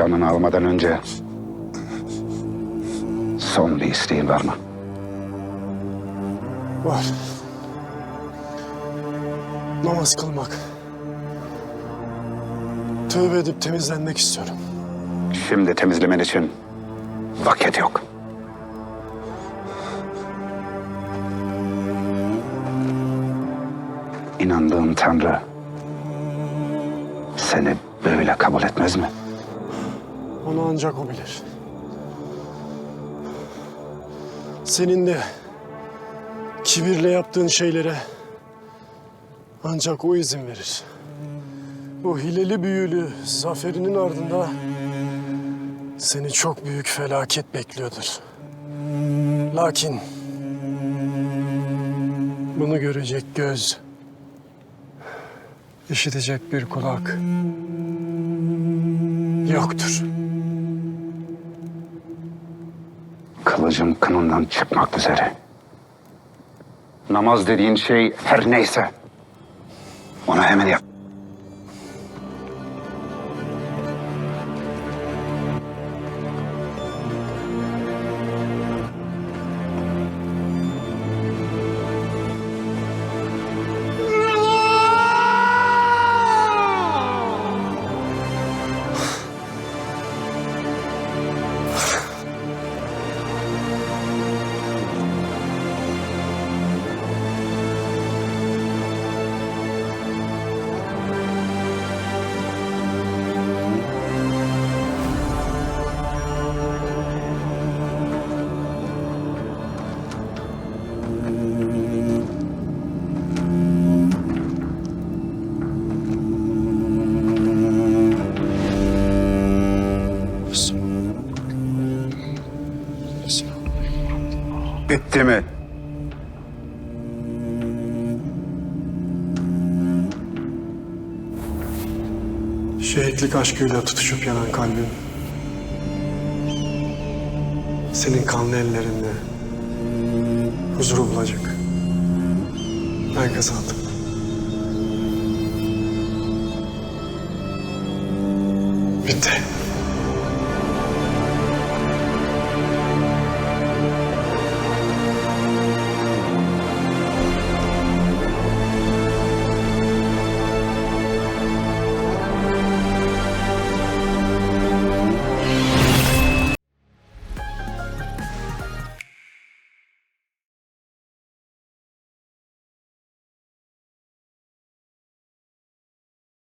canını almadan önce son bir isteğin var mı? Var. Namaz kılmak. Tövbe edip temizlenmek istiyorum. Şimdi temizlemen için vakit yok. İnandığın Tanrı seni böyle kabul etmez mi? Onu ancak o bilir. Senin de kibirle yaptığın şeylere ancak o izin verir. O hileli büyülü zaferinin ardında seni çok büyük felaket bekliyordur. Lakin bunu görecek göz, işitecek bir kulak yoktur. Kılıcın kınından çıkmak üzere. Namaz dediğin şey her neyse onu hemen yap. Bitti mi? Şehitlik aşkıyla tutuşup yanan kalbim. Senin kanlı ellerinde huzur bulacak. Ben kazandım. Bitti.